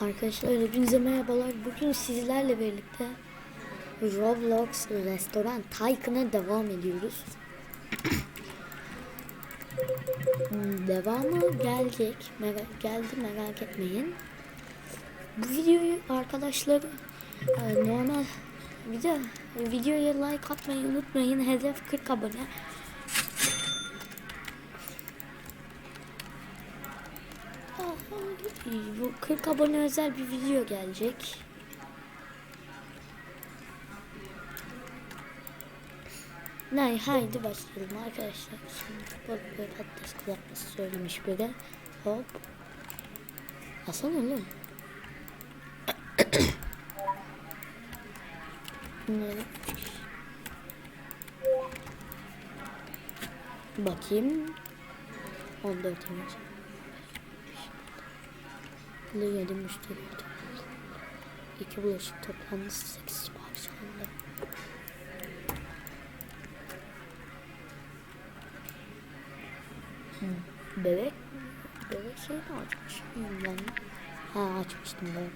Arkadaşlar hepinize merhabalar. Bugün sizlerle birlikte Roblox Restoran Tycoon'a devam ediyoruz. Hmm, Devamı gelecek. Merak, geldi merak etmeyin. Bu videoyu arkadaşlar e, normal bir de videoya like atmayı unutmayın. Hedef 40 abone. Bu 40 abone özel bir video gelecek. Nay haydi başlayalım arkadaşlar. Şimdi balık ve patates kızartması söylemiş biri. Hop. Hasan oğlum. Bakayım. 14 imaj. Bunu yedim müşteri. İki bulaşık toplamda 8 sipariş alındı. Hmm. Bebek Bebek şey mi açmış mıyım ben? Ha açmıştım ben.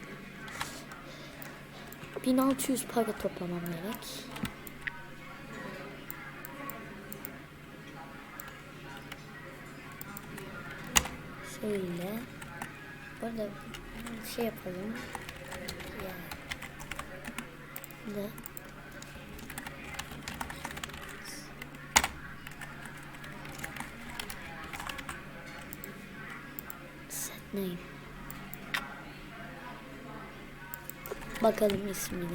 1600 para toplamam gerek. Şöyle. Burada şey yapalım. Ya. Da. Set name. Bakalım ismine.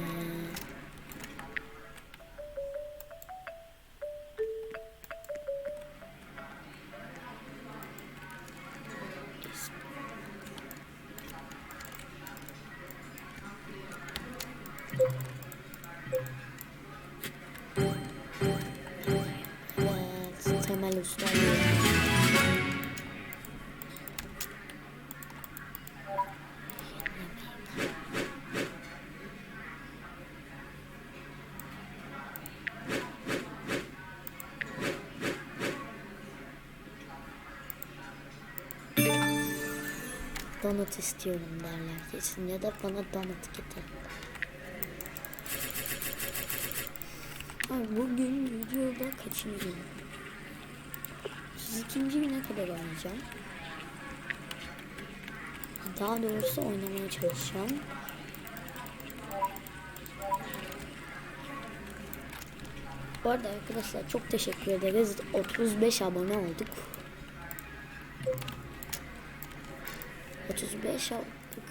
Usta. Donut istiyorum derler kesin ya da bana donut getir. Ay bugün videoda kaçıncı gün? Siz ikinci güne kadar oynayacağım. Daha doğrusu oynamaya çalışacağım. Bu arada arkadaşlar çok teşekkür ederiz. 35 abone olduk. 35 ab-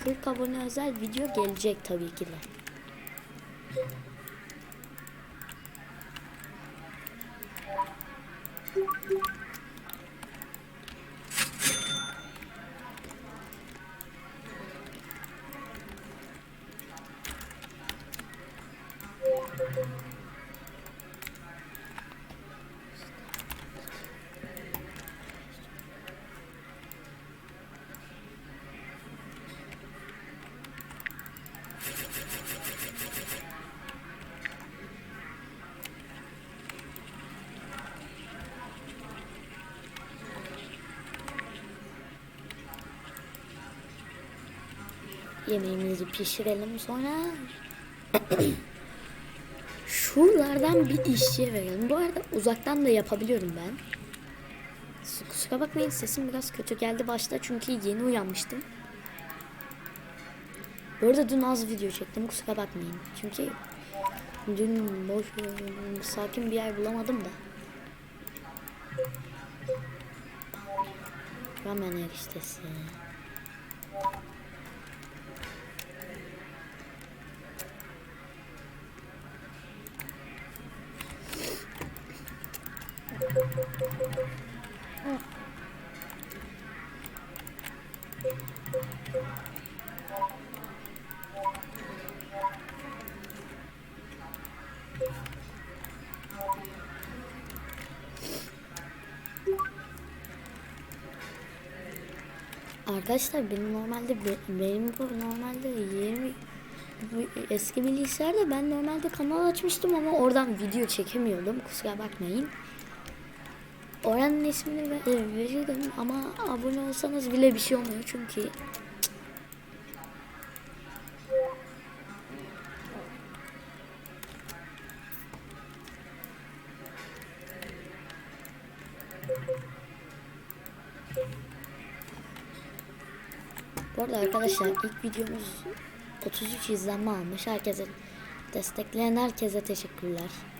40 abone özel video gelecek tabii ki de. Yemeğimizi pişirelim sonra şuralardan bir işçiye verelim. Bu arada uzaktan da yapabiliyorum ben. Kusura bakmayın sesim biraz kötü geldi başta çünkü yeni uyanmıştım. Bu arada dün az video çektim kusura bakmayın. Çünkü dün boş sakin bir yer bulamadım da. Ramen eriştesi. Arkadaşlar benim normalde be- benim bu normalde 20 bu eski bilgisayarda ben normalde kanal açmıştım ama oradan video çekemiyordum. Kusura bakmayın. Oranın ismini ben verirdim ama abone olsanız bile bir şey olmuyor çünkü. Bu arada arkadaşlar ilk videomuz 33 izlenme almış. Herkese destekleyen herkese teşekkürler.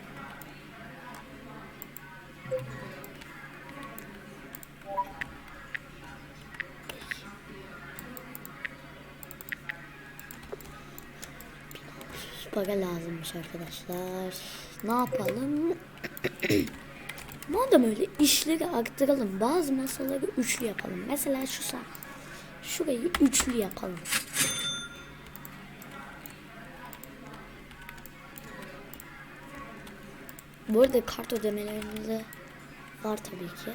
Para lazımmış arkadaşlar. Ne yapalım? Madem öyle işleri arttıralım. Bazı masaları üçlü yapalım. Mesela şu sa şurayı üçlü yapalım. Bu arada kart ödemeleriniz de var tabii ki.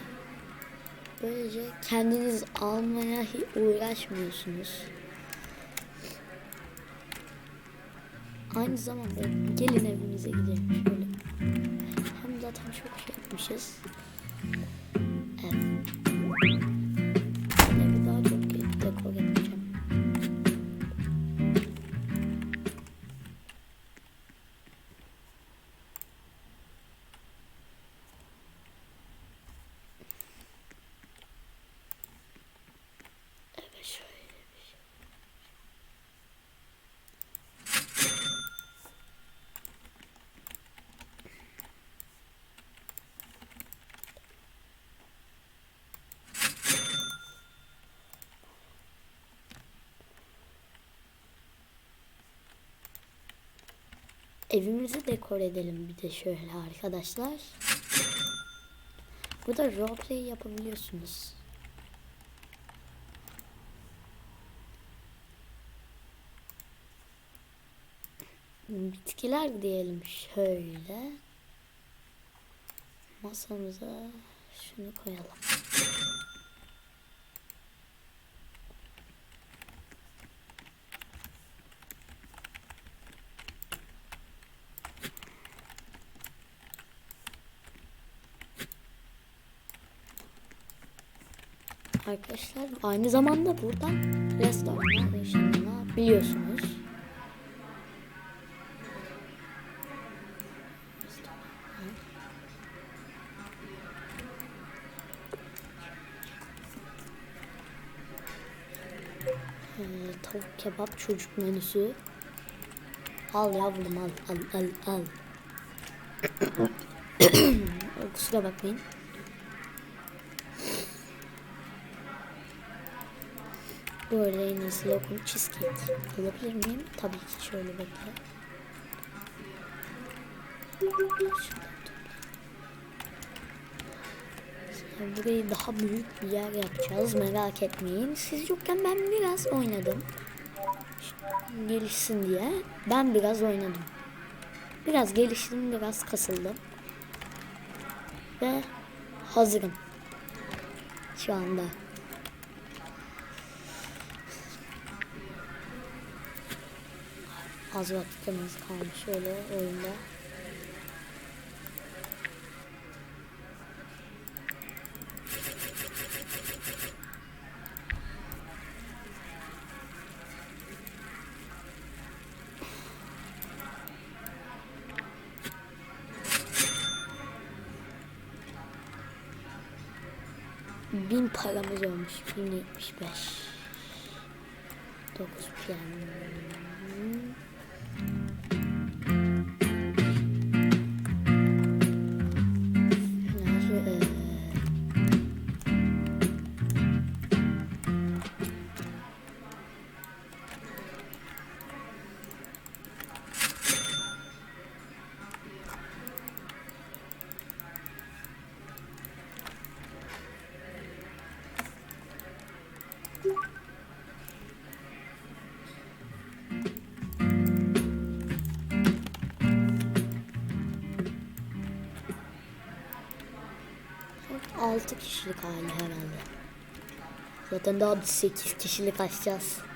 Böylece kendiniz almaya uğraşmıyorsunuz. Aynı zamanda gelin evimize gidelim şöyle. Hem zaten çok şey yapmışız. Evimizi dekor edelim bir de şöyle arkadaşlar. Burada roleplay yapabiliyorsunuz. Bitkiler diyelim şöyle. Masamıza şunu koyalım. Arkadaşlar aynı zamanda buradan restoranlar yaşamına biliyorsunuz. Ee, tavuk kebap çocuk menüsü. Al yavrum al al al al. Kusura bakmayın. Bu arada en iyisi lokum cheesecake. Alabilir miyim? Tabii ki şöyle bekle. Şimdi Burayı daha büyük bir yer yapacağız. Merak etmeyin. Siz yokken ben biraz oynadım. Gelişsin diye. Ben biraz oynadım. Biraz geliştim, biraz kasıldım. Ve hazırım. Şu anda. Az vakitimiz kalmış şöyle oyunda. Bin paramız olmuş. 1075. 9 PM. Altı kişilik hali herhalde. Zaten daha 8 kişilik açacağız.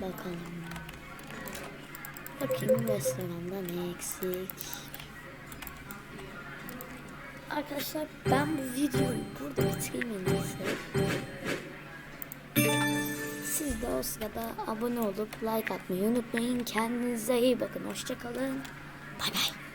Bakalım. Bakayım restoranda ne eksik. arkadaşlar ben bu videoyu burada bitireyim. Siz de o sırada abone olup like atmayı unutmayın. Kendinize iyi bakın. Hoşçakalın. Bay bay.